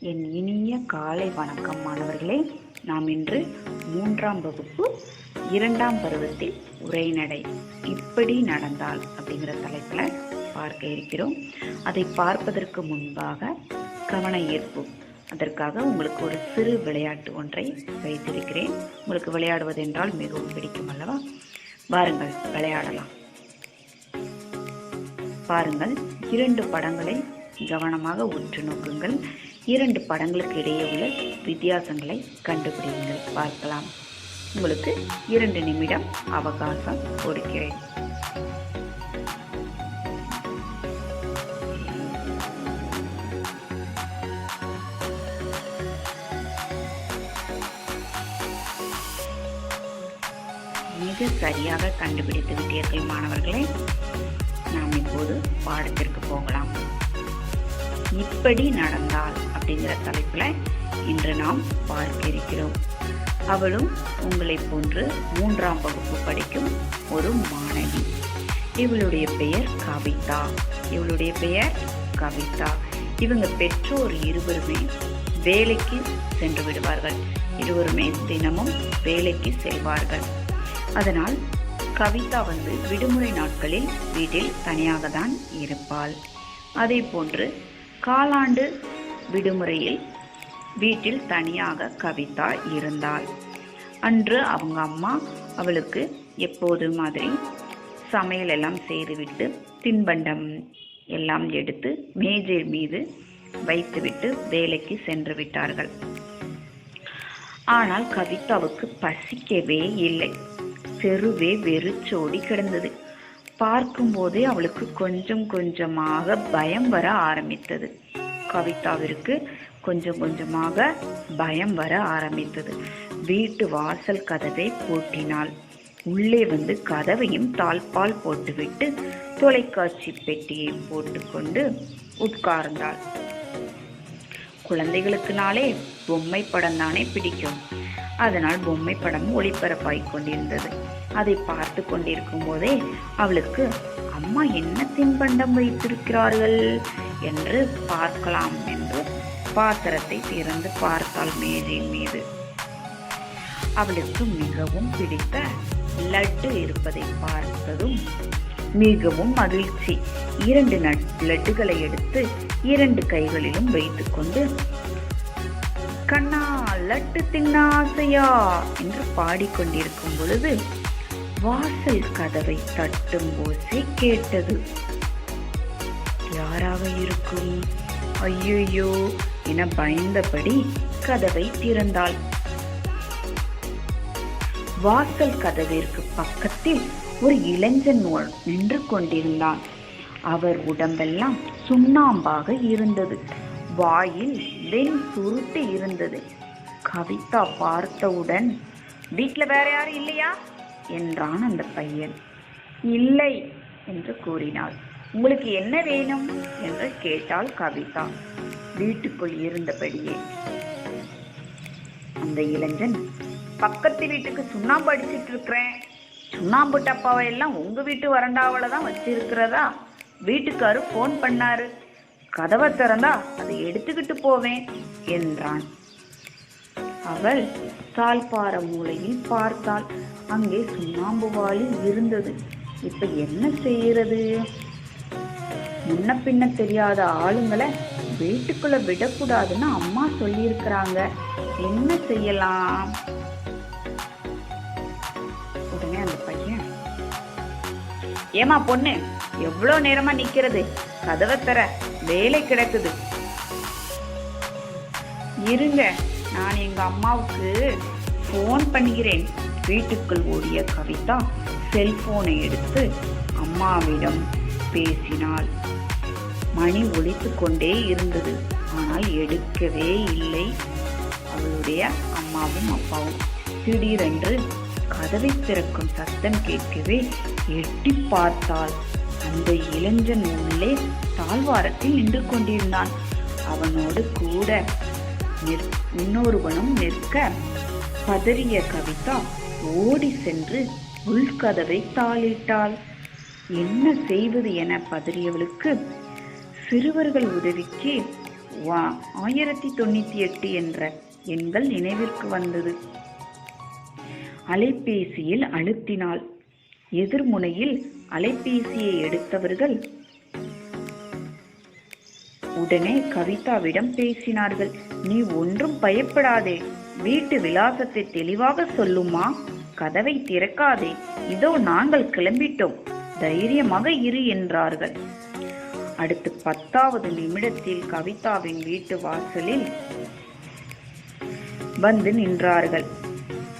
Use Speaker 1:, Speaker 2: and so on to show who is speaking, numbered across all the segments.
Speaker 1: என் இனிய காலை வணக்கம் மாணவர்களே. நாம் இன்று மூன்றாம் வகுப்பு இரண்டாம் பருவத்தில் உரைநடை இப்படி நடந்தால் அப்படிங்கிற தலைப்பில் பார்க்க இருக்கிறோம். அதை பார்ப்பதற்கு முன்பாக கவன ஈர்ப்பு. அதற்காக உங்களுக்கு ஒரு சிறு விளையாட்டு ஒன்றை வைத்திருக்கிறேன். உங்களுக்கு விளையாடுவது என்றால் மிகவும் பிடிக்கும் அல்லவா? வாருங்கள் விளையாடலாம். பாருங்கள் இரண்டு படங்களை கவனமாக உற்று நோக்குங்கள். இரண்டு படங்களுக்கு இடையே உள்ள வித்தியாசங்களை கண்டுபிடியுங்கள். பார்க்கலாம். உங்களுக்கு இரண்டு நிமிடம் அவகாசம் கொடுக்கிறேன். மிக சரியாக கண்டுபிடித்து விட்டீர்கள் மாணவர்களே. நாம் இப்போது பாடத்திற்கு போகலாம். இப்படி நடந்தாள் அப்படிங்கிற தலைப்பில் இன்று நாம் பார்க்க இருக்கிறோம். அவளும் உங்களைப் போன்று மூன்றாம் வகுப்பு படிக்கும் ஒரு மாணவி. இவளுடைய பெயர் கவிதா. இவளுடைய பெயர் கவிதா. இவங்க பெற்றோர் இருவருமே வேலைக்கு சென்று விடுவார்கள். இருவருமே தினமும் வேலைக்கு செல்வார்கள். அதனால் கவிதா வந்து விடுமுறை நாட்களில் வீட்டில் தனியாக தான் இருப்பாள். அதே போன்று காலாண்டு விடுமுறையில் வீட்டில் தனியாக கவிதா இருந்தாள். அன்று அவங்க அம்மா அவளுக்கு எப்போது மாதிரி சமையல் எல்லாம் செய்துவிட்டு தின்பண்டம் எல்லாம் எடுத்து மேஜை மீது வைத்துவிட்டு வேலைக்கு சென்று விட்டார்கள். ஆனால் கவிதாவுக்கு பசிக்கவே இல்லை. தெருவே வெறிச்சோடி கிடந்தது. பார்க்கும்போதே அவளுக்கு கொஞ்சம் கொஞ்சமாக பயம் வர ஆரம்பித்தது. கவிதாவிற்கு கொஞ்சம் கொஞ்சமாக பயம் வர ஆரம்பித்தது. வீட்டு வாசல் கதவை பூட்டினாள். உள்ளே வந்து கதவையும் தாழ்பால் போட்டுவிட்டு தொலைக்காட்சி பெட்டியை போட்டுக்கொண்டு உட்கார்ந்தாள். குழந்தைகளுக்குனாலே பொம்மை படம் தானே பிடிக்கும். அதனால் பொம்மை படம் ஒளிபரப்பாய் கொண்டிருந்தது. அதை பார்த்து கொண்டிருக்கும் போதே அவளுக்கு அம்மா என்ன தின்பண்டம் வைத்திருக்கிறார்கள்? என்று பார்க்கலாம் என்று பாத்திரத்தை திறந்து பார்த்தாள் மேஜையின் மீது. அவளுக்கு மிகவும் பிடித்த லட்டு இருப்பதை பார்த்ததும் மிகவும் மகிழ்ச்சி. இரண்டு லட்டுகளை எடுத்து இரண்டு கைகளிலும் வைத்துக்கொண்டு கண்ணா லட்டு தின்ன ஆசையா என்று பாடிக்கொண்டிருக்கும் பொழுது வாசல் கதவை தட்டும் ஓசை கேட்டது. யாராக இருக்கும்? ஐயோ என பயந்தபடி கதவை திறந்தாள். வாசல் கதவிற்கு பக்கத்தில் ஒரு இளைஞன் நின்று கொண்டிருந்தான். அவர் உடம்பெல்லாம் சுண்ணாம்பாக இருந்தது. வாயில் வெண் சுருட்டு இருந்தது. கவிதா பார்த்தவுடன் வீட்டில் வேற யாரும் இல்லையா? என்றான் அந்த பையன். இல்லை என்று கூறினாள். உங்களுக்கு என்ன வேணும்? என்று கேட்டாள் கவிதா. வீட்டுக்குள் இருந்தபடியே. அந்த இளைஞன் பக்கத்து வீட்டுக்கு சுண்ணாம்பு அடிச்சிட்டு இருக்கிறேன். சுண்ணாம்பு டப்பாவை எல்லாம் உங்க வீட்டு வரண்டாவில தான் வச்சிருக்கிறதா? வீட்டுக்காரு போன் பண்ணாரு. கதவை திறந்தா அதை எடுத்துக்கிட்டு போவேன் என்றான். அவள் தாழ்பார மூலையில் பார்த்தாள். அங்கே சுண்ணாம்பு வாளி இருந்தது. இப்ப என்ன செய்யறது முன்ன பின்ன தெரியாத ஆளுங்களை வீட்டுக்குள்ள விடக்கூடாதுன்னு அம்மா சொல்லியிருக்கிறாங்க. என்ன செய்யலாம்? உடனே அந்த பையன் ஏமா பொண்ணு எவ்வளோ நேரமா நிக்கிறது? கதவை தர வேலை கிடக்குது இருங்க நான் எங்க அம்மாவுக்கு ஃபோன் பண்ணுகிறேன். வீட்டுக்குள் ஓடிய கவிதா செல்போனை எடுத்து அம்மாவிடம் பேசினாள். மணி ஒழித்து கொண்டே இருந்தது. ஆனால் எடுக்கவே இல்லை. அவளுடைய அம்மாவும் அப்பாவும் திடீரென்று கதவை திறக்கும் சத்தம் கேட்கவே எட்டி பார்த்தாள். அந்த இளைஞன் உள்ளே தாழ்வாரத்தில் நின்று கொண்டிருந்தான். அவனோடு கூட இன்னொருவனும் நிற்க பதறிய கவிதா ஓடி சென்று உள்கதவை தாளிட்டாள். என்ன செய்வது என பதறியவளுக்கு சிறுவர்கள் உதவிக்கு வா- ஆயிரத்தி தொண்ணூத்தி எட்டு என்ற எண்கள் நினைவிற்கு வந்தது. அலைபேசியில் அழுத்தினாள். எதிர்முனையில் அலைபேசியை எடுத்தவர்கள் உடனே கவிதாவிடம் பேசினார்கள். நீ ஒன்றும் பயப்படாதே வீட்டு விலாசத்தை தெளிவாக சொல்லுமா? கதவை திறக்காதே. இதோ நாங்கள் கிளம்பிட்டோம். தைரியமாக இரு என்றார்கள். அடுத்து பத்தாவது நிமிடத்தில் கவிதாவின் வீட்டு வாசலில் வந்து நின்றார்கள்.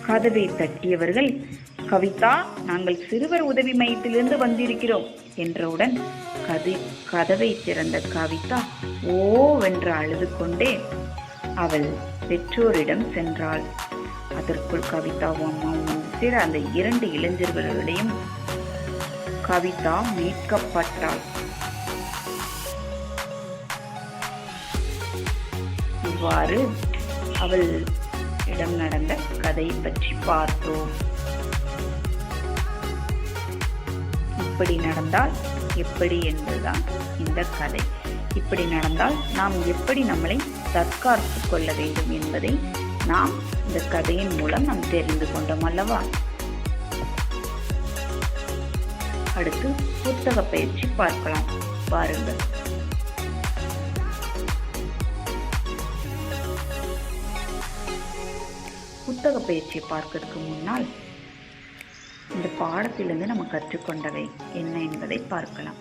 Speaker 1: கதவை தட்டியவர்கள் கவிதா நாங்கள் சிறுவர் உதவி மையத்திலிருந்து வந்திருக்கிறோம் என்றவுடன் கதி கதவை திறந்த கவிதா ஓவென்று அழுது கொண்டே அவள் பெற்றோரிடம் சென்றாள். அதற்குள் கவிதாவும் அம்மாவும் வந்து அந்த இரண்டு இளைஞர்களுடையும் கவிதா மீட்கப்பட்டாள். இவ்வாறு அவள் இடம் நடந்த கதை பற்றி பார்த்தோம். இப்படி நடந்தால் எப்படி என்பதுதான் இந்த கதை. இப்படி நடந்தால் நாம் எப்படி நம்மளை தற்காத்து கொள்ள வேண்டும் என்பதை நாம் இந்த கதையின் மூலம் நாம் தெரிந்து கொண்டோம் அல்லவா? அடுத்து புத்தக பயிற்சி பார்க்கலாம். பாருங்கள். புத்தக பயிற்சியை பார்க்கறதுக்கு முன்னால் இந்த பாடத்திலிருந்து நம்ம கற்றுக்கொண்டவை என்ன என்பதை பார்க்கலாம்.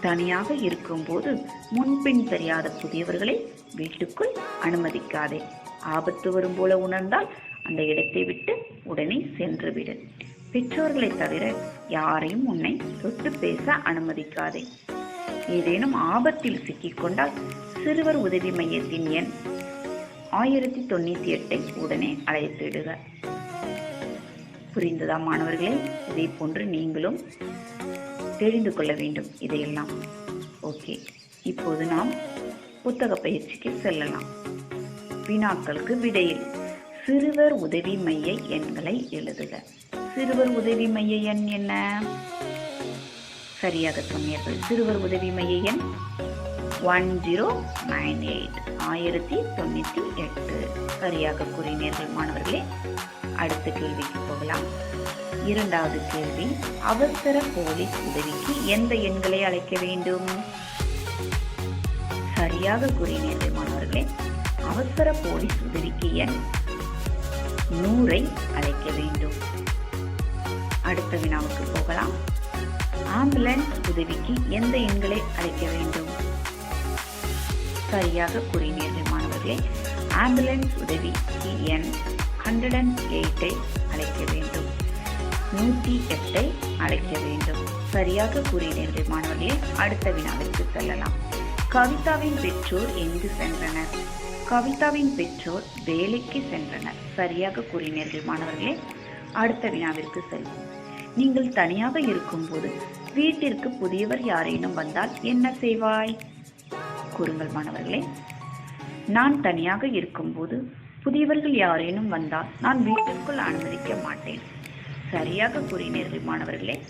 Speaker 1: தனியாக இருக்கும்போது முன்பின் தெரியாத புதியவர்களை வீட்டுக்குள் அனுமதிக்காதே. ஆபத்து வரும் போல உணர்ந்தால் அந்த இடத்தை விட்டு உடனே சென்று விடு பெற்றோர்களை தவிர யாரையும் உன்னை தொட்டு பேச அனுமதிக்காதே. ஏதேனும் ஆபத்தில் சிக்கிக்கொண்டால் சிறுவர் உதவி மையத்தின் எண் ஆயிரத்தி தொண்ணூத்தி எட்டை உடனே அழைத்திடுக. புரிந்ததா மாணவர்களே? இதை போன்று நீங்களும் தெரிந்து கொள்ள வேண்டும் இதையெல்லாம். ஓகே இப்போது நாம் புத்தக பயிற்சிக்கு செல்லலாம். வினாக்களுக்கு விடையில் சிறுவர் உதவி மைய எண்களை எழுதுக. சிறுவர் உதவி மைய எண் என்ன? சரியாக சொன்னீர்கள். சிறுவர் உதவி மைய எண் ஒன் ஜீரோ நைன் எயிட் ஆயிரத்தி தொண்ணூற்றி எட்டு. சரியாக கூறினீர்கள் மாணவர்களே. அடுத்த கேள்விக்கு போகலாம். இரண்டாவது கேள்வி அவசர போலீஸ் உதவிக்கு எந்த எண்களை அழைக்க வேண்டும்? சரியாக கூறினீர்கள் மாணவர்களே. அவசர போலீஸ் உதவிக்கு எண் நூறை அழைக்க வேண்டும். அடுத்த வினாவுக்கு போகலாம். ஆம்புலன்ஸ் உதவிக்கு எந்த எண்களை அழைக்க வேண்டும்? சரியாக கூறினீர்கள் மாணவர்களே. ஆம்புலன்ஸ் உதவிக்கு எண் ஹண்ட்ரட் அண்ட் எயிட்டை அழைக்க வேண்டும். நூற்றி எட்டை அழைக்க வேண்டும். சரியாக கூறினீர்கள் மாணவர்களே. அடுத்த வினாவிற்கு செல்லலாம். கவிதாவின் பெற்றோர் எங்கு சென்றனர்? கவிதாவின் பெற்றோர் வேலைக்கு சென்றனர். சரியாக கூறினீர்கள் மாணவர்களே. அடுத்த வினாவிற்கு செல்வோம். நீங்கள் தனியாக இருக்கும்போது வீட்டிற்கு புதியவர் யாரேனும் வந்தால் என்ன செய்வாய்? கூறுங்கள் மாணவர்களே. நான் தனியாக இருக்கும்போது புதியவர்கள் யாரேனும் வந்தால் நான் வீட்டிற்குள் அனுமதிக்க மாட்டேன். சரியாக கூறினீர்கள் மாணவர்களே.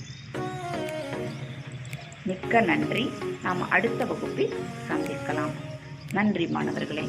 Speaker 1: மிக்க நன்றி. நாம் அடுத்த வகுப்பில் சந்திக்கலாம். நன்றி மாணவர்களே.